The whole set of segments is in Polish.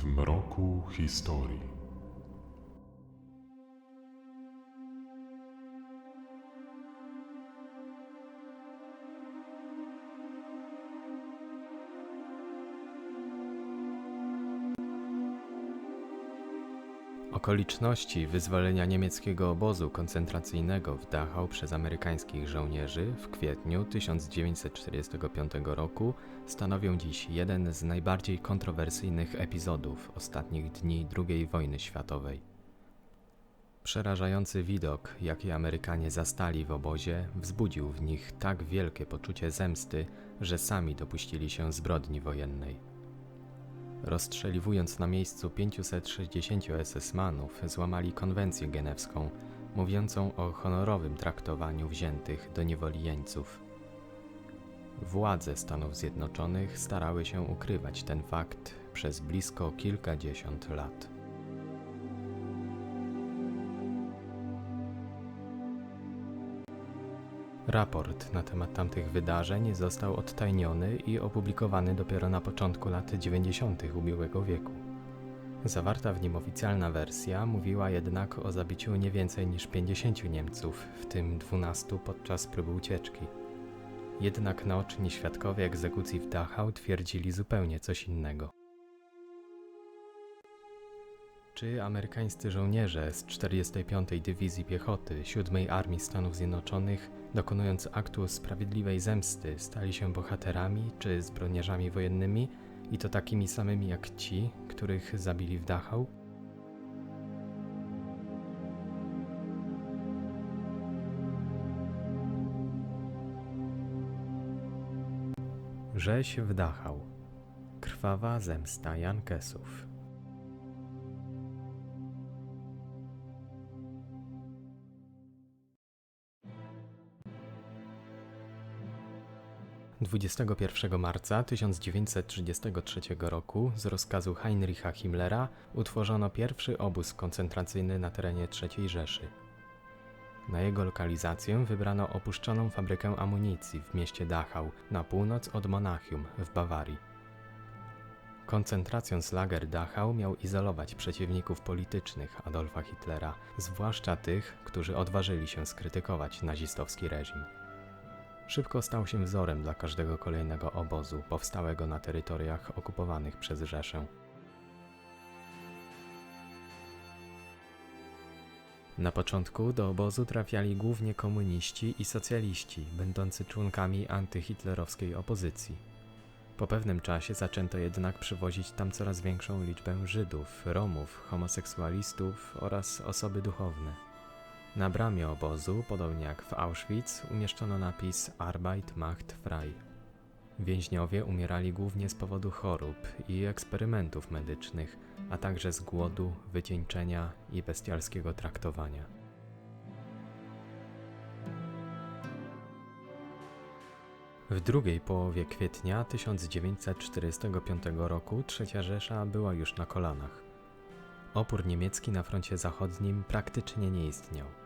w mroku historii. Okoliczności wyzwolenia niemieckiego obozu koncentracyjnego w Dachau przez amerykańskich żołnierzy w kwietniu 1945 roku stanowią dziś jeden z najbardziej kontrowersyjnych epizodów ostatnich dni II wojny światowej. Przerażający widok, jaki Amerykanie zastali w obozie, wzbudził w nich tak wielkie poczucie zemsty, że sami dopuścili się zbrodni wojennej. Rozstrzeliwując na miejscu 560 SS-manów, złamali konwencję genewską, mówiącą o honorowym traktowaniu wziętych do niewoli jeńców. Władze Stanów Zjednoczonych starały się ukrywać ten fakt przez blisko kilkadziesiąt lat. Raport na temat tamtych wydarzeń został odtajniony i opublikowany dopiero na początku lat 90. ubiegłego wieku. Zawarta w nim oficjalna wersja mówiła jednak o zabiciu nie więcej niż 50 Niemców, w tym 12 podczas próby ucieczki. Jednak naoczni świadkowie egzekucji w Dachau twierdzili zupełnie coś innego. Czy amerykańscy żołnierze z 45. Dywizji Piechoty 7 Armii Stanów Zjednoczonych, dokonując aktu sprawiedliwej zemsty, stali się bohaterami czy zbrodniarzami wojennymi i to takimi samymi jak ci, których zabili w Dachau? Rzeź w Dachau. Krwawa zemsta Jankesów. 21 marca 1933 roku z rozkazu Heinricha Himmlera utworzono pierwszy obóz koncentracyjny na terenie III Rzeszy. Na jego lokalizację wybrano opuszczoną fabrykę amunicji w mieście Dachau na północ od Monachium w Bawarii. Koncentracjonslager Dachau miał izolować przeciwników politycznych Adolfa Hitlera, zwłaszcza tych, którzy odważyli się skrytykować nazistowski reżim. Szybko stał się wzorem dla każdego kolejnego obozu powstałego na terytoriach okupowanych przez Rzeszę. Na początku do obozu trafiali głównie komuniści i socjaliści, będący członkami antyhitlerowskiej opozycji. Po pewnym czasie zaczęto jednak przywozić tam coraz większą liczbę Żydów, Romów, homoseksualistów oraz osoby duchowne. Na bramie obozu, podobnie jak w Auschwitz, umieszczono napis Arbeit macht frei. Więźniowie umierali głównie z powodu chorób i eksperymentów medycznych, a także z głodu, wycieńczenia i bestialskiego traktowania. W drugiej połowie kwietnia 1945 roku Trzecia Rzesza była już na kolanach. Opór niemiecki na froncie zachodnim praktycznie nie istniał.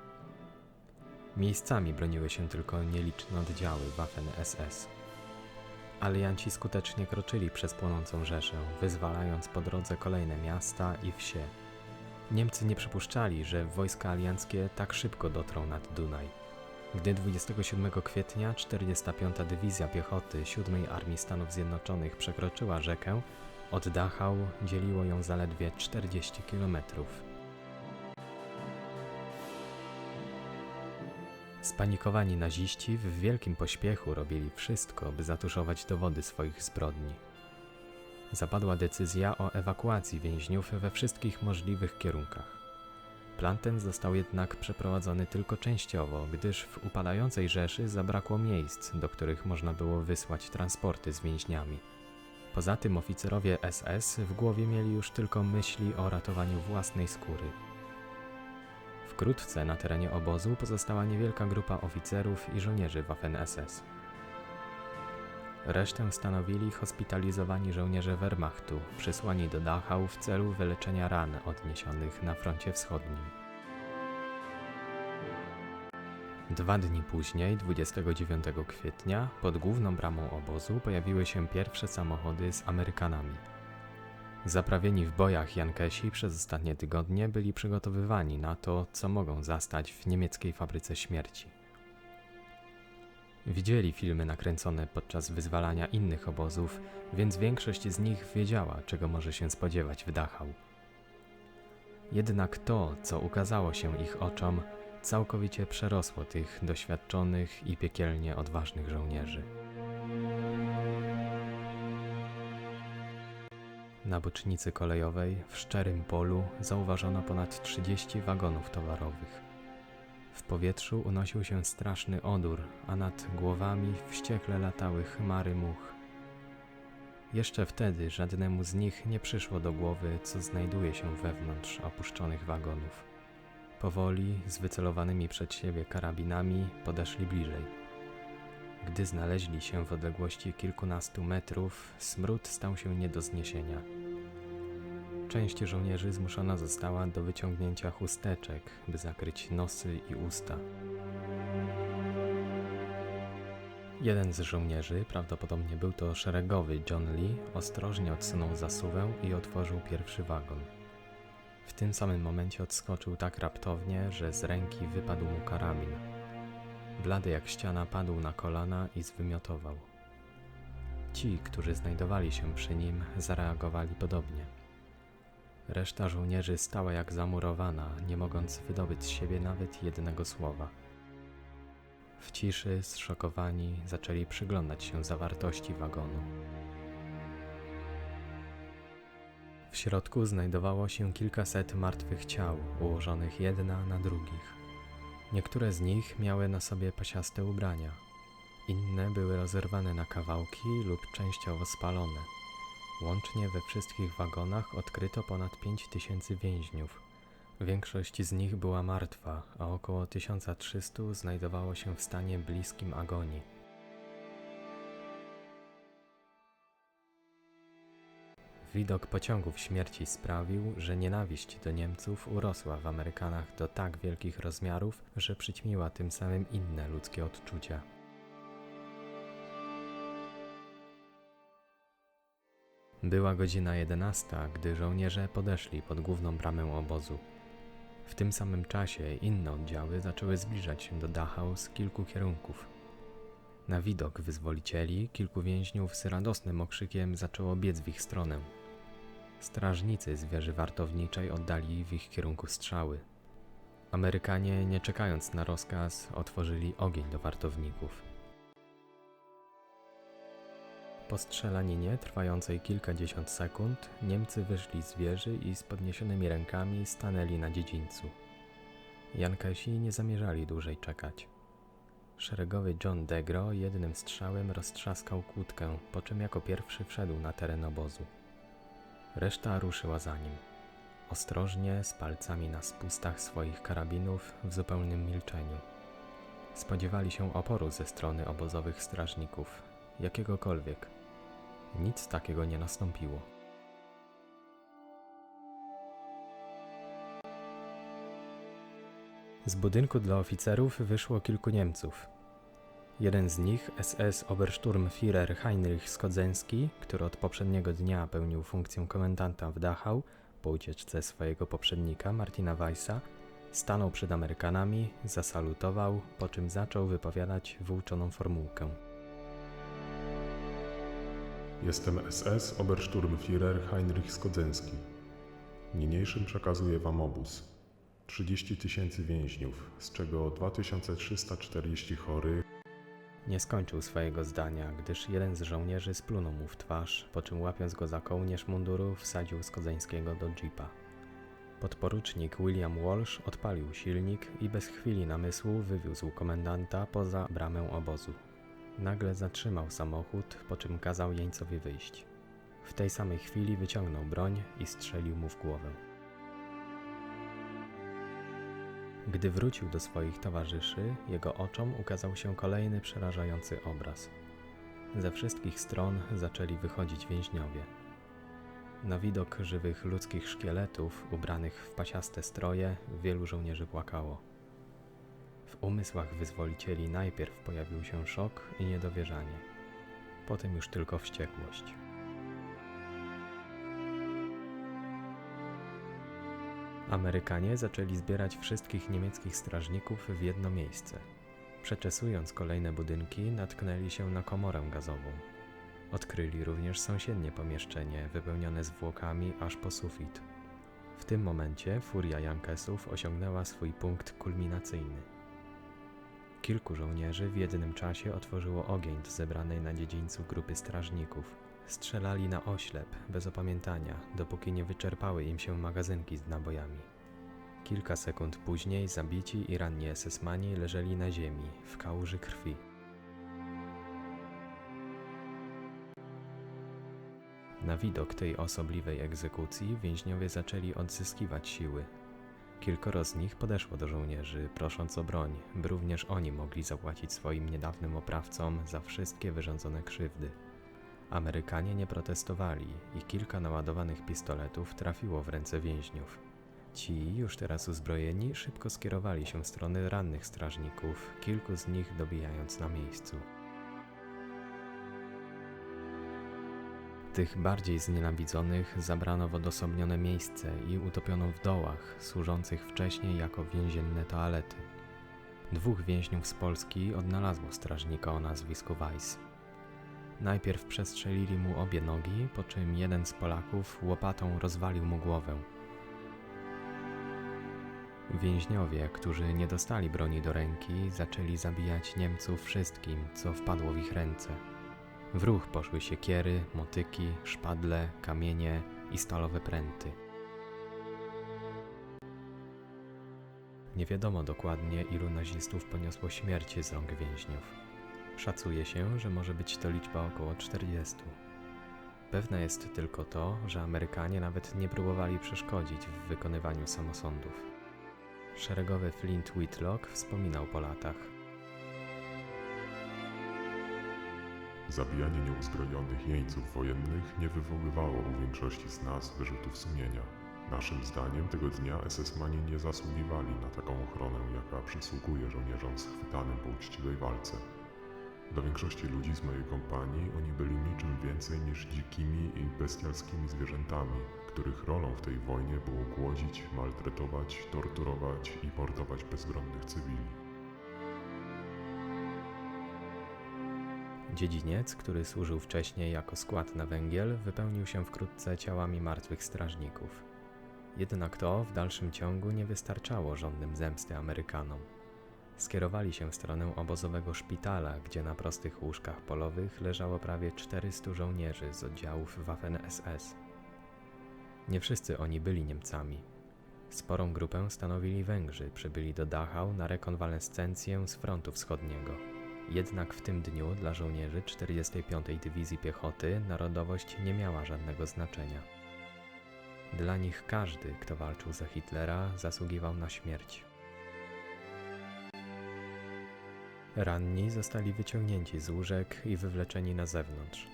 Miejscami broniły się tylko nieliczne oddziały Waffen-SS. Alianci skutecznie kroczyli przez płonącą Rzeszę, wyzwalając po drodze kolejne miasta i wsie. Niemcy nie przypuszczali, że wojska alianckie tak szybko dotrą nad Dunaj. Gdy 27 kwietnia 45. Dywizja Piechoty 7 Armii Stanów Zjednoczonych przekroczyła rzekę, od Dachau dzieliło ją zaledwie 40 kilometrów. Spanikowani naziści w wielkim pośpiechu robili wszystko, by zatuszować dowody swoich zbrodni. Zapadła decyzja o ewakuacji więźniów we wszystkich możliwych kierunkach. Plan ten został jednak przeprowadzony tylko częściowo, gdyż w upadającej Rzeszy zabrakło miejsc, do których można było wysłać transporty z więźniami. Poza tym oficerowie SS w głowie mieli już tylko myśli o ratowaniu własnej skóry. Wkrótce na terenie obozu pozostała niewielka grupa oficerów i żołnierzy Waffen-SS. Resztę stanowili hospitalizowani żołnierze Wehrmachtu, przysłani do Dachau w celu wyleczenia ran odniesionych na froncie wschodnim. Dwa dni później, 29 kwietnia, pod główną bramą obozu pojawiły się pierwsze samochody z Amerykanami. Zaprawieni w bojach Jankesi przez ostatnie tygodnie byli przygotowywani na to, co mogą zastać w niemieckiej fabryce śmierci. Widzieli filmy nakręcone podczas wyzwalania innych obozów, więc większość z nich wiedziała, czego może się spodziewać w Dachau. Jednak to, co ukazało się ich oczom, całkowicie przerosło tych doświadczonych i piekielnie odważnych żołnierzy. Na bocznicy kolejowej w szczerym polu zauważono ponad 30 wagonów towarowych. W powietrzu unosił się straszny odór, a nad głowami wściekle latały chmary much. Jeszcze wtedy żadnemu z nich nie przyszło do głowy, co znajduje się wewnątrz opuszczonych wagonów. Powoli, z wycelowanymi przed siebie karabinami, podeszli bliżej. Gdy znaleźli się w odległości kilkunastu metrów, smród stał się nie do zniesienia. Część żołnierzy zmuszona została do wyciągnięcia chusteczek, by zakryć nosy i usta. Jeden z żołnierzy, prawdopodobnie był to szeregowy John Lee, ostrożnie odsunął zasuwę i otworzył pierwszy wagon. W tym samym momencie odskoczył tak raptownie, że z ręki wypadł mu karabin. Blady jak ściana padł na kolana i zwymiotował. Ci, którzy znajdowali się przy nim, zareagowali podobnie. Reszta żołnierzy stała jak zamurowana, nie mogąc wydobyć z siebie nawet jednego słowa. W ciszy, zszokowani, zaczęli przyglądać się zawartości wagonu. W środku znajdowało się kilkaset martwych ciał, ułożonych jedna na drugich. Niektóre z nich miały na sobie pasiaste ubrania, inne były rozerwane na kawałki lub częściowo spalone. Łącznie we wszystkich wagonach odkryto ponad 5000 więźniów. Większość z nich była martwa, a około 1300 znajdowało się w stanie bliskim agonii. Widok pociągów śmierci sprawił, że nienawiść do Niemców urosła w Amerykanach do tak wielkich rozmiarów, że przyćmiła tym samym inne ludzkie odczucia. Była godzina 11, gdy żołnierze podeszli pod główną bramę obozu. W tym samym czasie inne oddziały zaczęły zbliżać się do Dachau z kilku kierunków. Na widok wyzwolicieli kilku więźniów z radosnym okrzykiem zaczęło biec w ich stronę. Strażnicy z wieży wartowniczej oddali w ich kierunku strzały. Amerykanie, nie czekając na rozkaz, otworzyli ogień do wartowników. Po strzelaninie trwającej kilkadziesiąt sekund, Niemcy wyszli z wieży i z podniesionymi rękami stanęli na dziedzińcu. Jankesi nie zamierzali dłużej czekać. Szeregowy John Degro jednym strzałem roztrzaskał kłódkę, po czym jako pierwszy wszedł na teren obozu. Reszta ruszyła za nim. Ostrożnie, z palcami na spustach swoich karabinów, w zupełnym milczeniu. Spodziewali się oporu ze strony obozowych strażników, jakiegokolwiek. Nic takiego nie nastąpiło. Z budynku dla oficerów wyszło kilku Niemców. Jeden z nich, SS Obersturmführer Heinrich Skodzenski, który od poprzedniego dnia pełnił funkcję komendanta w Dachau po ucieczce swojego poprzednika Martina Weissa, stanął przed Amerykanami, zasalutował, po czym zaczął wypowiadać wyuczoną formułkę. Jestem SS Obersturmführer Heinrich Skodzenski. Niniejszym przekazuję Wam obóz. 30 tysięcy więźniów, z czego 2340 chorych, Nie skończył swojego zdania, gdyż jeden z żołnierzy splunął mu w twarz, po czym łapiąc go za kołnierz munduru, wsadził Skodzeńskiego do jeepa. Podporucznik William Walsh odpalił silnik i bez chwili namysłu wywiózł komendanta poza bramę obozu. Nagle zatrzymał samochód, po czym kazał jeńcowi wyjść. W tej samej chwili wyciągnął broń i strzelił mu w głowę. Gdy wrócił do swoich towarzyszy, jego oczom ukazał się kolejny przerażający obraz. Ze wszystkich stron zaczęli wychodzić więźniowie. Na widok żywych ludzkich szkieletów, ubranych w pasiaste stroje, wielu żołnierzy płakało. W umysłach wyzwolicieli najpierw pojawił się szok i niedowierzanie, potem już tylko wściekłość. Amerykanie zaczęli zbierać wszystkich niemieckich strażników w jedno miejsce. Przeczesując kolejne budynki, natknęli się na komorę gazową. Odkryli również sąsiednie pomieszczenie, wypełnione zwłokami aż po sufit. W tym momencie furia Jankesów osiągnęła swój punkt kulminacyjny. Kilku żołnierzy w jednym czasie otworzyło ogień do zebranej na dziedzińcu grupy strażników. Strzelali na oślep, bez opamiętania, dopóki nie wyczerpały im się magazynki z nabojami. Kilka sekund później zabici i ranni esesmani leżeli na ziemi, w kałuży krwi. Na widok tej osobliwej egzekucji więźniowie zaczęli odzyskiwać siły. Kilkoro z nich podeszło do żołnierzy, prosząc o broń, by również oni mogli zapłacić swoim niedawnym oprawcom za wszystkie wyrządzone krzywdy. Amerykanie nie protestowali i kilka naładowanych pistoletów trafiło w ręce więźniów. Ci, już teraz uzbrojeni, szybko skierowali się w stronę rannych strażników, kilku z nich dobijając na miejscu. Tych bardziej znienawidzonych zabrano w odosobnione miejsce i utopiono w dołach, służących wcześniej jako więzienne toalety. Dwóch więźniów z Polski odnalazło strażnika o nazwisku Weiss. Najpierw przestrzelili mu obie nogi, po czym jeden z Polaków łopatą rozwalił mu głowę. Więźniowie, którzy nie dostali broni do ręki, zaczęli zabijać Niemców wszystkim, co wpadło w ich ręce. W ruch poszły siekiery, motyki, szpadle, kamienie i stalowe pręty. Nie wiadomo dokładnie, ilu nazistów poniosło śmierć z rąk więźniów. Szacuje się, że może być to liczba około 40. Pewne jest tylko to, że Amerykanie nawet nie próbowali przeszkodzić w wykonywaniu samosądów. Szeregowy Flint Whitlock wspominał po latach. Zabijanie nieuzbrojonych jeńców wojennych nie wywoływało u większości z nas wyrzutów sumienia. Naszym zdaniem tego dnia SS-mani nie zasługiwali na taką ochronę, jaka przysługuje żołnierzom schwytanym po uczciwej walce. Dla większości ludzi z mojej kompanii oni byli niczym więcej niż dzikimi i bestialskimi zwierzętami, których rolą w tej wojnie było głodzić, maltretować, torturować i mordować bezbronnych cywili. Dziedziniec, który służył wcześniej jako skład na węgiel, wypełnił się wkrótce ciałami martwych strażników. Jednak to w dalszym ciągu nie wystarczało żądnym zemsty Amerykanom. Skierowali się w stronę obozowego szpitala, gdzie na prostych łóżkach polowych leżało prawie 400 żołnierzy z oddziałów Waffen-SS. Nie wszyscy oni byli Niemcami. Sporą grupę stanowili Węgrzy, przybyli do Dachau na rekonwalescencję z frontu wschodniego. Jednak w tym dniu dla żołnierzy 45. Dywizji Piechoty narodowość nie miała żadnego znaczenia. Dla nich każdy, kto walczył za Hitlera, zasługiwał na śmierć. Ranni zostali wyciągnięci z łóżek i wywleczeni na zewnątrz.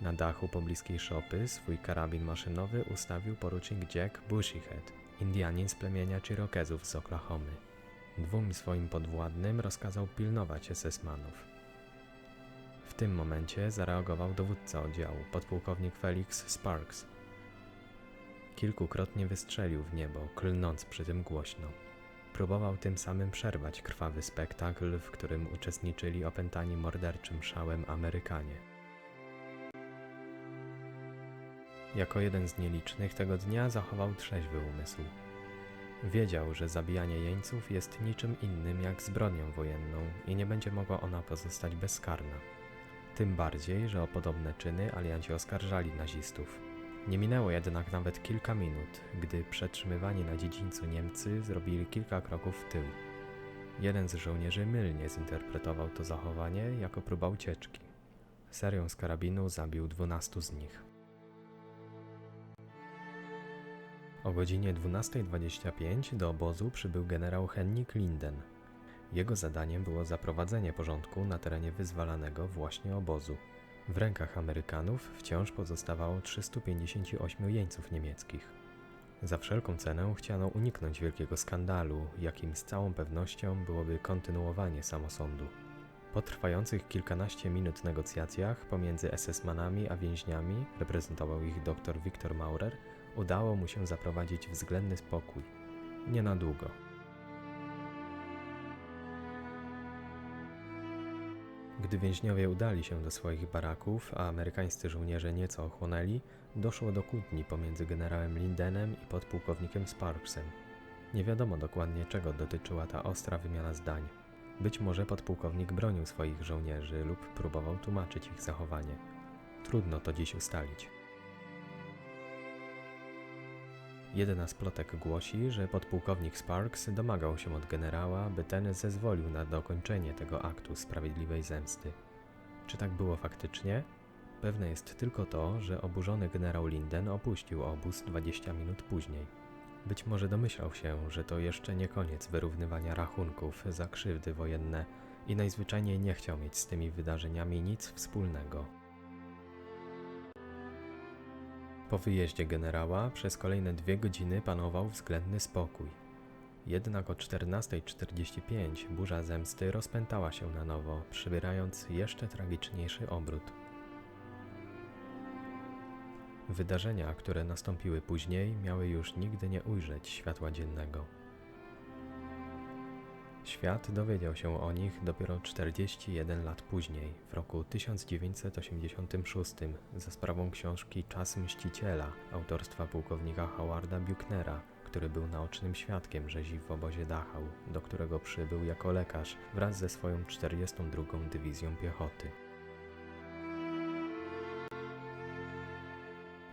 Na dachu pobliskiej szopy swój karabin maszynowy ustawił porucznik Jack Bushyhead, Indianin z plemienia Cherokezów z Oklahomy. Dwóm swoim podwładnym rozkazał pilnować SS-manów. W tym momencie zareagował dowódca oddziału, podpułkownik Felix Sparks. Kilkukrotnie wystrzelił w niebo, klnąc przy tym głośno. Próbował tym samym przerwać krwawy spektakl, w którym uczestniczyli opętani morderczym szałem Amerykanie. Jako jeden z nielicznych tego dnia zachował trzeźwy umysł. Wiedział, że zabijanie jeńców jest niczym innym jak zbrodnią wojenną i nie będzie mogła ona pozostać bezkarna. Tym bardziej, że o podobne czyny alianci oskarżali nazistów. Nie minęło jednak nawet kilka minut, gdy przetrzymywani na dziedzińcu Niemcy zrobili kilka kroków w tył. Jeden z żołnierzy mylnie zinterpretował to zachowanie jako próba ucieczki. Serią z karabinu zabił dwunastu z nich. O godzinie 12.25 do obozu przybył generał Henrik Linden. Jego zadaniem było zaprowadzenie porządku na terenie wyzwalanego właśnie obozu. W rękach Amerykanów wciąż pozostawało 358 jeńców niemieckich. Za wszelką cenę chciano uniknąć wielkiego skandalu, jakim z całą pewnością byłoby kontynuowanie samosądu. Po trwających kilkanaście minut negocjacjach pomiędzy SS-manami a więźniami, reprezentował ich dr Viktor Maurer, udało mu się zaprowadzić względny spokój. Nie na długo. Gdy więźniowie udali się do swoich baraków, a amerykańscy żołnierze nieco ochłonęli, doszło do kłótni pomiędzy generałem Lindenem i podpułkownikiem Sparksem. Nie wiadomo dokładnie czego dotyczyła ta ostra wymiana zdań. Być może podpułkownik bronił swoich żołnierzy lub próbował tłumaczyć ich zachowanie. Trudno to dziś ustalić. Jedna z plotek głosi, że podpułkownik Sparks domagał się od generała, by ten zezwolił na dokończenie tego aktu sprawiedliwej zemsty. Czy tak było faktycznie? Pewne jest tylko to, że oburzony generał Linden opuścił obóz 20 minut później. Być może domyślał się, że to jeszcze nie koniec wyrównywania rachunków za krzywdy wojenne i najzwyczajniej nie chciał mieć z tymi wydarzeniami nic wspólnego. Po wyjeździe generała przez kolejne dwie godziny panował względny spokój. Jednak o 14.45 burza zemsty rozpętała się na nowo, przybierając jeszcze tragiczniejszy obrót. Wydarzenia, które nastąpiły później, miały już nigdy nie ujrzeć światła dziennego. Świat dowiedział się o nich dopiero 41 lat później, w roku 1986, za sprawą książki Czas Mściciela autorstwa pułkownika Howarda Buchnera, który był naocznym świadkiem rzezi w obozie Dachau, do którego przybył jako lekarz wraz ze swoją 42. Dywizją Piechoty.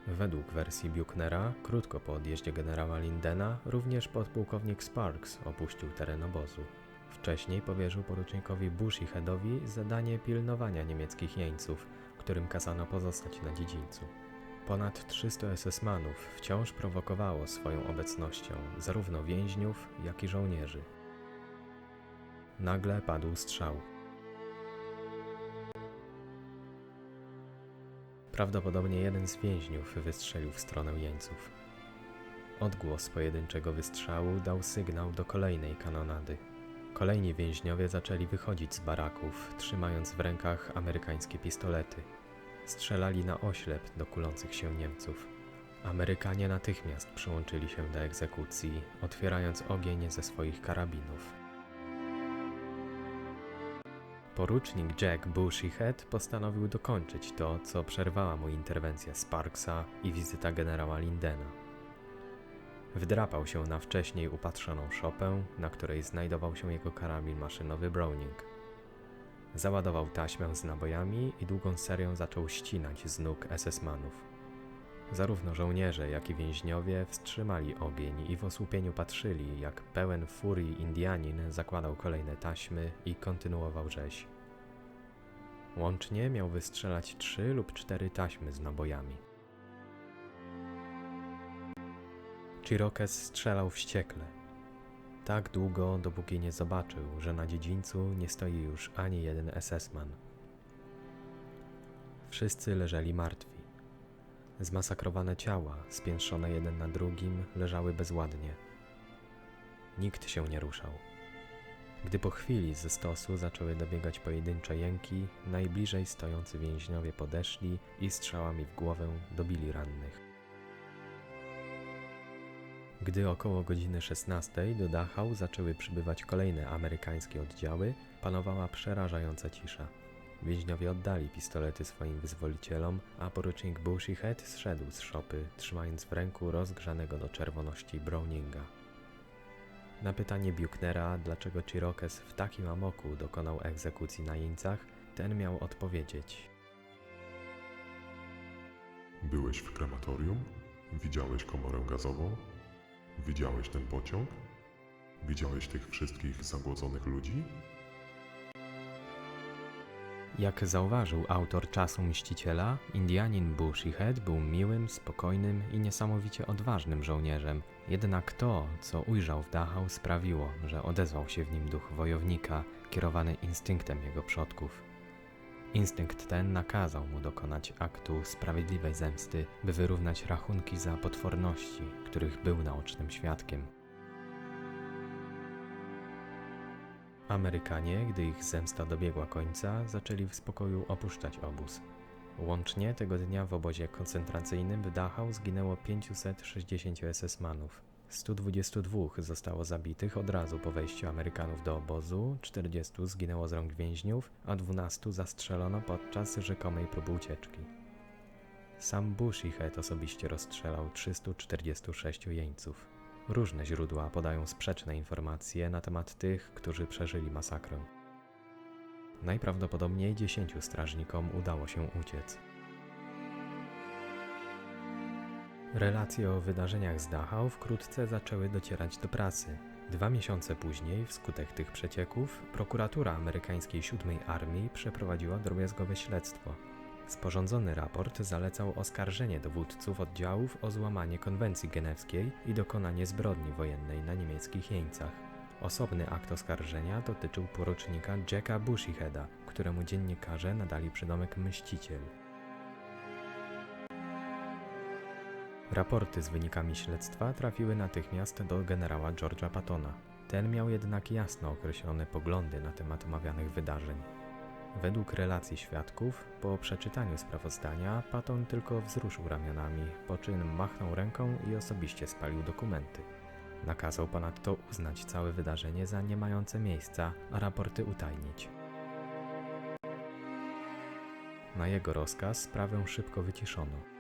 Według wersji Buchnera, krótko po odjeździe generała Lindena, również podpułkownik Sparks opuścił teren obozu. Wcześniej powierzył porucznikowi Bushyheadowi zadanie pilnowania niemieckich jeńców, którym kazano pozostać na dziedzińcu. Ponad 300 SS-manów wciąż prowokowało swoją obecnością zarówno więźniów, jak i żołnierzy. Nagle padł strzał. Prawdopodobnie jeden z więźniów wystrzelił w stronę jeńców. Odgłos pojedynczego wystrzału dał sygnał do kolejnej kanonady. Kolejni więźniowie zaczęli wychodzić z baraków, trzymając w rękach amerykańskie pistolety. Strzelali na oślep do kulących się Niemców. Amerykanie natychmiast przyłączyli się do egzekucji, otwierając ogień ze swoich karabinów. Porucznik Jack Bushyhead postanowił dokończyć to, co przerwała mu interwencja Sparksa i wizyta generała Lindena. Wdrapał się na wcześniej upatrzoną szopę, na której znajdował się jego karabin maszynowy Browning. Załadował taśmę z nabojami i długą serią zaczął ścinać z nóg SS-manów. Zarówno żołnierze, jak i więźniowie wstrzymali ogień i w osłupieniu patrzyli, jak pełen furii Indianin zakładał kolejne taśmy i kontynuował rzeź. Łącznie miał wystrzelać trzy lub cztery taśmy z nabojami. Chirokes strzelał wściekle. Tak długo, dopóki nie zobaczył, że na dziedzińcu nie stoi już ani jeden SS-man. Wszyscy leżeli martwi. Zmasakrowane ciała, spiętrzone jeden na drugim, leżały bezładnie. Nikt się nie ruszał. Gdy po chwili ze stosu zaczęły dobiegać pojedyncze jęki, najbliżej stojący więźniowie podeszli i strzałami w głowę dobili rannych. Gdy około godziny 16 do Dachau zaczęły przybywać kolejne amerykańskie oddziały, panowała przerażająca cisza. Więźniowie oddali pistolety swoim wyzwolicielom, a porucznik Bushyhead zszedł z szopy, trzymając w ręku rozgrzanego do czerwoności Browninga. Na pytanie Buchnera, dlaczego Chirokes w takim amoku dokonał egzekucji na jeńcach, ten miał odpowiedzieć. Byłeś w krematorium? Widziałeś komorę gazową? Widziałeś ten pociąg? Widziałeś tych wszystkich zagłodzonych ludzi? Jak zauważył autor Czasu Mściciela, Indianin Bushyhead był miłym, spokojnym i niesamowicie odważnym żołnierzem. Jednak to, co ujrzał w Dachau, sprawiło, że odezwał się w nim duch wojownika, kierowany instynktem jego przodków. Instynkt ten nakazał mu dokonać aktu sprawiedliwej zemsty, by wyrównać rachunki za potworności, których był naocznym świadkiem. Amerykanie, gdy ich zemsta dobiegła końca, zaczęli w spokoju opuszczać obóz. Łącznie tego dnia w obozie koncentracyjnym w Dachau zginęło 560 SS-manów. 122 zostało zabitych od razu po wejściu Amerykanów do obozu, 40 zginęło z rąk więźniów, a 12 zastrzelono podczas rzekomej próby ucieczki. Sam Bushihead osobiście rozstrzelał 346 jeńców. Różne źródła podają sprzeczne informacje na temat tych, którzy przeżyli masakrę. Najprawdopodobniej 10 strażnikom udało się uciec. Relacje o wydarzeniach z Dachau wkrótce zaczęły docierać do prasy. Dwa miesiące później, wskutek tych przecieków, prokuratura amerykańskiej siódmej armii przeprowadziła drobiazgowe śledztwo. Sporządzony raport zalecał oskarżenie dowódców oddziałów o złamanie konwencji genewskiej i dokonanie zbrodni wojennej na niemieckich jeńcach. Osobny akt oskarżenia dotyczył porucznika Jacka Bushiheada, któremu dziennikarze nadali przydomek Mściciel. Raporty z wynikami śledztwa trafiły natychmiast do generała George'a Pattona. Ten miał jednak jasno określone poglądy na temat omawianych wydarzeń. Według relacji świadków, po przeczytaniu sprawozdania, Patton tylko wzruszył ramionami, po czym machnął ręką i osobiście spalił dokumenty. Nakazał ponadto uznać całe wydarzenie za nie mające miejsca, a raporty utajnić. Na jego rozkaz sprawę szybko wyciszono.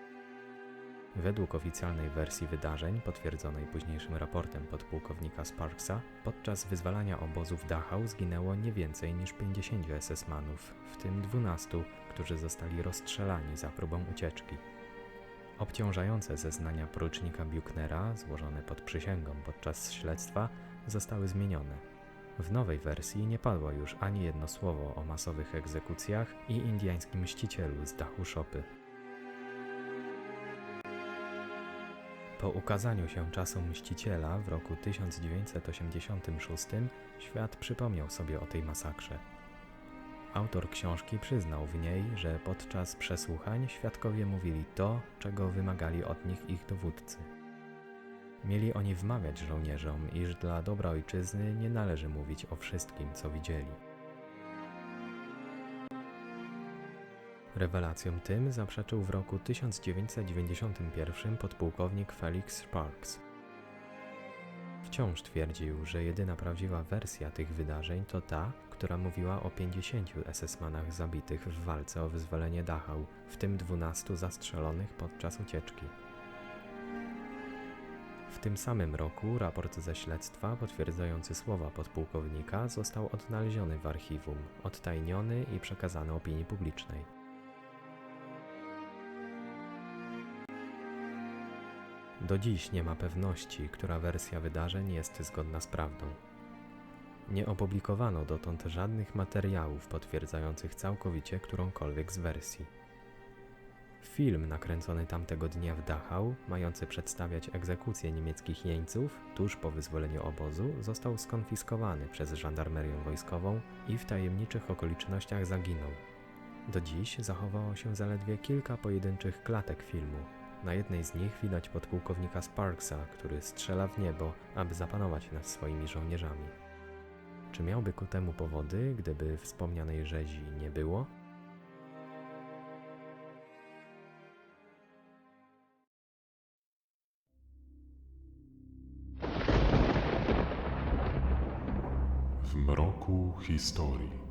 Według oficjalnej wersji wydarzeń, potwierdzonej późniejszym raportem podpułkownika Sparksa, podczas wyzwalania obozu w Dachau zginęło nie więcej niż 50 SS-manów, w tym 12, którzy zostali rozstrzelani za próbą ucieczki. Obciążające zeznania porucznika Buchnera, złożone pod przysięgą podczas śledztwa, zostały zmienione. W nowej wersji nie padło już ani jedno słowo o masowych egzekucjach i indyjskim mścicielu z dachu szopy. Po ukazaniu się czasu Mściciela w roku 1986 świat przypomniał sobie o tej masakrze. Autor książki przyznał w niej, że podczas przesłuchań świadkowie mówili to, czego wymagali od nich ich dowódcy. Mieli oni wmawiać żołnierzom, iż dla dobra ojczyzny nie należy mówić o wszystkim, co widzieli. Rewelacjom tym zaprzeczył w roku 1991 podpułkownik Felix Sparks. Wciąż twierdził, że jedyna prawdziwa wersja tych wydarzeń to ta, która mówiła o 50 SS-manach zabitych w walce o wyzwolenie Dachau, w tym 12 zastrzelonych podczas ucieczki. W tym samym roku raport ze śledztwa potwierdzający słowa podpułkownika został odnaleziony w archiwum, odtajniony i przekazany opinii publicznej. Do dziś nie ma pewności, która wersja wydarzeń jest zgodna z prawdą. Nie opublikowano dotąd żadnych materiałów potwierdzających całkowicie którąkolwiek z wersji. Film nakręcony tamtego dnia w Dachau, mający przedstawiać egzekucję niemieckich jeńców tuż po wyzwoleniu obozu, został skonfiskowany przez żandarmerię wojskową i w tajemniczych okolicznościach zaginął. Do dziś zachowało się zaledwie kilka pojedynczych klatek filmu, na jednej z nich widać podpułkownika Sparksa, który strzela w niebo, aby zapanować nad swoimi żołnierzami. Czy miałby ku temu powody, gdyby wspomnianej rzezi nie było? W mroku historii.